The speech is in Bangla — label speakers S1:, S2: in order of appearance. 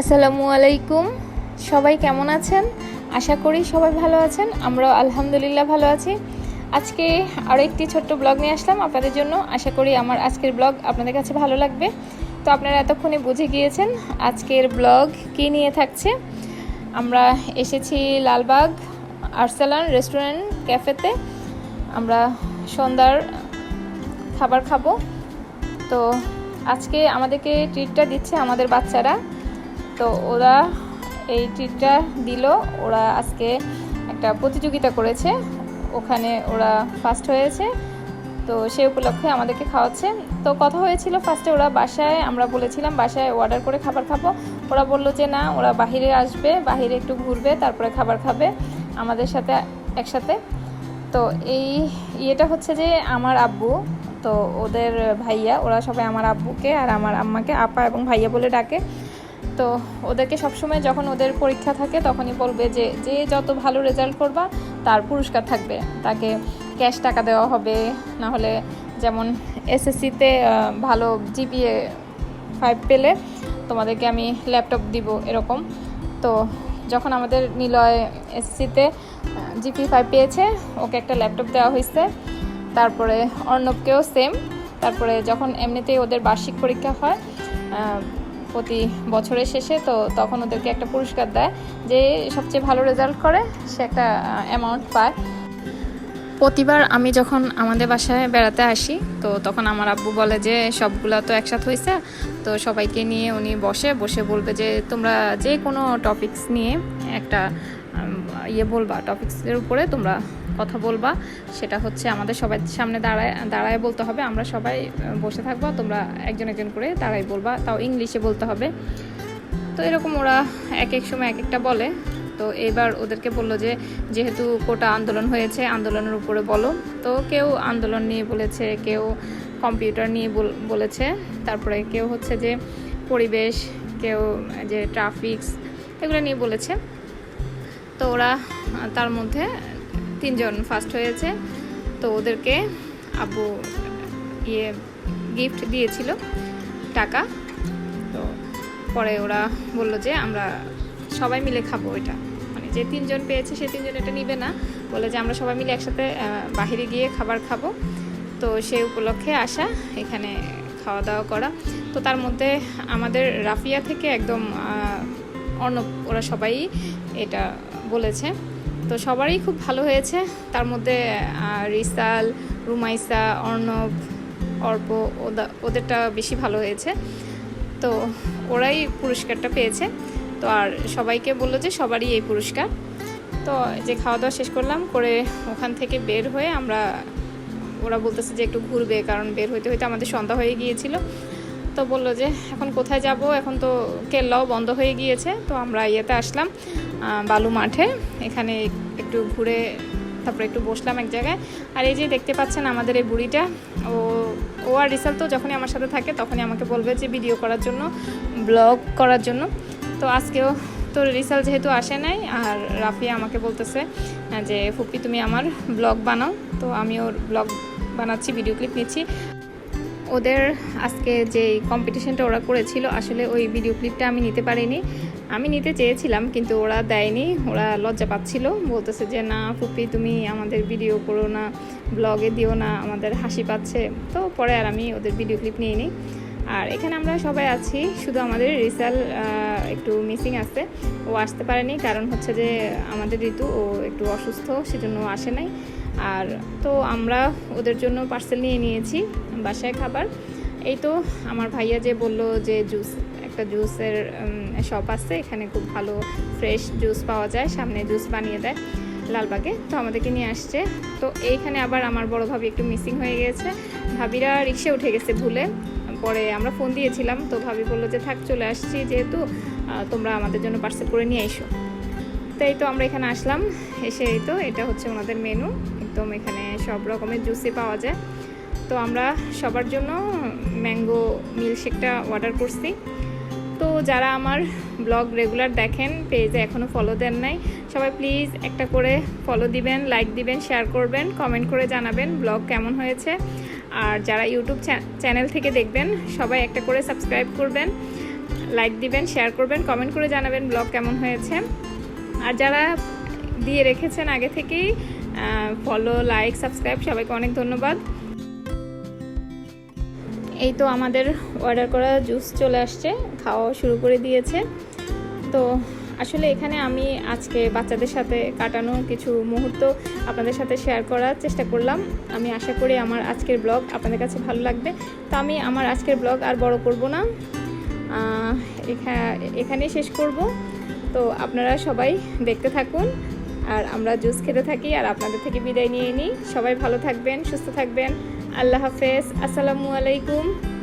S1: আসসালামু আলাইকুম। সবাই কেমন আছেন? আশা করি সবাই ভালো আছেন। আমরা আলহামদুলিল্লাহ ভালো আছি। আজকে আরও একটি ছোট্ট ব্লগ নিয়ে আসলাম আপনাদের জন্য। আশা করি আমার আজকের ব্লগ আপনাদের কাছে ভালো লাগবে। তো আপনারা এতক্ষণে বুঝে গিয়েছেন আজকের ব্লগ কী নিয়ে থাকছে। আমরা এসেছি লালবাগ আর্সালান রেস্টুরেন্ট, ক্যাফেতে। আমরা সন্ধ্যার খাবার খাব। তো আজকে আমাদেরকে ট্রিটটা দিচ্ছে আমাদের বাচ্চারা। তো ওরা এই ট্রিটটা দিল। ওরা আজকে একটা প্রতিযোগিতা করেছে। ওখানে ওরা ফার্স্ট হয়েছে। তো সে উপলক্ষে আমাদেরকে খাওয়াচ্ছে। তো কথা হয়েছিল ফার্স্টে ওরা বাসায়, আমরা বলেছিলাম বাসায় অর্ডার করে খাবার খাব। ওরা বলল যে না, ওরা বাহিরে আসবে, বাহিরে একটু ঘুরবে, তারপরে খাবার খাবে আমাদের সাথে একসাথে। তো এই ইয়েটা হচ্ছে যে আমার আব্বু, তো ওদের ভাইয়া, ওরা সবাই আমার আব্বুকে আর আমার আম্মাকে, আপা এবং ভাইয়া বলে ডাকে। তো ওদেরকে সবসময় যখন ওদের পরীক্ষা থাকে, তখনই বলবে যে যে যত ভালো রেজাল্ট করবা, তার পুরস্কার থাকবে। তাকে ক্যাশ টাকা দেওয়া হবে, না হলে যেমন এসএসসিতে ভালো জিপিএ ফাইভ পেলে তোমাদেরকে আমি ল্যাপটপ দিব এরকম। তো যখন আমাদের নিলয় এসসিতে জিপি ফাইভ পেয়েছে, ওকে একটা ল্যাপটপ দেওয়া হয়েছে। তারপরে অর্ণবকেও সেম তারপরে যখন এমনিতেই ওদের বার্ষিক পরীক্ষা হয় প্রতি বছরের শেষে তো তখন ওদেরকে একটা পুরস্কার দেয় যে সবচেয়ে ভালো রেজাল্ট করে, সে একটা অ্যামাউন্ট পায়। প্রতিবার আমি যখন আমাদের বাসায় বেড়াতে আসি, তো তখন আমার আব্বু বলে যে সবগুলা তো একসাথে হয়েছে তো সবাইকে নিয়ে উনি বসে বসে বলবে যে তোমরা যে কোনো টপিকস নিয়ে একটা ইয়ে বলবা টপিক্সের উপরে তোমরা কথা বলবা। সেটা হচ্ছে আমাদের সবাই সামনে দাঁড়ায় দাঁড়ায় বলতে হবে। আমরা সবাই বসে থাকব, তোমরা একজন একজন করে দাঁড়াই বলবা। তাও ইংলিশে বলতে হবে। তো এরকম ওরা এক এক সময় এক একটা বলে। তো এবার ওদেরকে বলল যে, যেহেতু কোটা আন্দোলন হয়েছে, আন্দোলনের উপরে বলো। তো কেউ আন্দোলন নিয়ে বলেছে, কেউ কম্পিউটার নিয়ে বল- বলেছে। তারপরে কেউ হচ্ছে যে, পরিবেশ, কেউ যে, ট্রাফিক্স, এগুলো নিয়ে বলেছে। তো ওরা, তার মধ্যে তিনজন ফার্স্ট হয়েছে। তো ওদেরকে আব্বু ইয়ে গিফট দিয়েছিল টাকা। তো পরে ওরা বলল যে, আমরা সবাই মিলে খাব এটা। মানে যে তিনজন পেয়েছে, সে তিনজন এটা নিবে না। বলে যে, আমরা সবাই মিলে একসাথে বাহিরে গিয়ে খাবার খাব। তো সেই উপলক্ষে আসা, এখানে খাওয়া দাওয়া করা। তো তার মধ্যে আমাদের রাফিয়া থেকে একদম অর্ণব, ওরা সবাই এটা বলেছে। তো সবারই খুব ভালো হয়েছে। তার মধ্যে রিসাল, রুমাইসা, অর্ণব, অর্প, ওদা- ওদেরটা বেশি ভালো হয়েছে। তো ওরাই পুরস্কারটা পেয়েছে। তো আর সবাইকে বলল যে সবারই এই পুরস্কার। তো যে খাওয়া দাওয়া শেষ করলাম, করে ওখান থেকে বের হয়ে আমরা, ওরা বলতেছে যে একটু ঘুরবে, কারণ বের হইতে হইতে আমাদের সন্ধ্যা হয়ে গিয়েছিল। তো বলল যে, এখন কোথায় যাব? এখন তো কেল্লাও বন্ধ হয়ে গিয়েছে। তো আমরা ইয়েতে আসলাম বালু মাঠে। এখানে একটু ঘুরে তারপরে একটু বসলাম এক জায়গায়। আর এই যে দেখতে পাচ্ছেন আমাদের এই বুড়িটা, ও ও আর রিসাল তো যখনই আমার সাথে থাকে তখনই আমাকে বলবে যে, ভিডিও করার জন্য, ব্লগ করার জন্য। তো আজকেও তো রিসাল যেহেতু আসে নাই, আর রাফিয়া আমাকে বলতেছে যে, ফুপি তুমি আমার ব্লগ বানাও। তো আমি ওর ব্লগ বানাচ্ছি, ভিডিও ক্লিপ নিচ্ছি। ওদের আজকে যে কম্পিটিশনটা ওরা করেছিল, আসলে ওই ভিডিও ক্লিপটা আমি নিতে পারিনি। আমি নিতে চেয়েছিলাম, কিন্তু ওরা দেয়নি। ওরা লজ্জা পাচ্ছিল, বলতেছে যে, না, ফুপি, তুমি আমাদের ভিডিও করো না ব্লগে দিও না, আমাদের হাসি পাচ্ছে। তো পরে আর আমি ওদের ভিডিও ক্লিপ নিয়ে নিই আর এখানে আমরা সবাই আছি, শুধু আমাদের রিসাল একটু মিসিং আছে। ও আসতে পারেনি, কারণ হচ্ছে যে, আমাদের ঋতু, ও একটু অসুস্থ, সেজন্য আসে নাই। আর তো আমরা ওদের জন্য পার্সেল নিয়ে নিয়েছি বাসায় খাবার। এই তো আমার ভাইয়া যে বলল যে জুস একটা জুসের শপ আছে, এখানে খুব ভালো ফ্রেশ জুস পাওয়া যায়, সামনে জুস বানিয়ে দেয় লালবাগে। তো আমাদেরকে নিয়ে আসছে। তো এইখানে আবার আমার বড় ভাবি একটু মিসিং হয়ে গেছে। ভাবিরা রিক্সে উঠে গেছে ভুলে। পরে আমরা ফোন দিয়েছিলাম, তো ভাবি বলল যে থাক, চলে আসছি যেহেতু তোমরা আমাদের জন্য পার্সেল করে নিয়ে এসো। তো এই তো আমরা এখানে আসলাম, এসে এই তো এটা হচ্ছে ওনাদের মেনু একদম এখানে সব রকমের জুসই পাওয়া যায়। তো আমরা সবার জন্য ম্যাঙ্গো মিল্কশেকটা অর্ডার করছি। তো যারা আমার ব্লগ রেগুলার দেখেন পেজে এখনও ফলো দেন নাই, সবাই প্লিজ একটা করে ফলো দিবেন লাইক দিবেন শেয়ার করবেন কমেন্ট করে জানাবেন ব্লগ কেমন হয়েছে। আর যারা ইউটিউব চ্যানেল থেকে দেখবেন, সবাই একটা করে সাবস্ক্রাইব করবেন লাইক দিবেন শেয়ার করবেন কমেন্ট করে জানাবেন ব্লগ কেমন হয়েছে। আর যারা দিয়ে রেখেছেন আগে থেকেই ফলো লাইক সাবস্ক্রাইব সবাইকে অনেক ধন্যবাদ। এই তো আমাদের অর্ডার করা জুস চলে আসছে, খাওয়া শুরু করে দিয়েছে। তো আসলে এখানে আমি আজকে বাচ্চাদের সাথে কাটানো কিছু মুহূর্ত আপনাদের সাথে শেয়ার করার চেষ্টা করলাম। আমি আশা করি আমার আজকের ব্লগ আপনাদের কাছে ভালো লাগবে। তো আমি আমার আজকের ব্লগ আর বড় করব না। এখানে শেষ করব। তো আপনারা সবাই দেখতে থাকুন। আর আমরা জুস খেতে থাকি আর আপনাদের থেকে বিদায় নিয়ে নিই। সবাই ভালো থাকবেন, সুস্থ থাকবেন। আল্লাহ হাফেজ। আসসালামু আলাইকুম।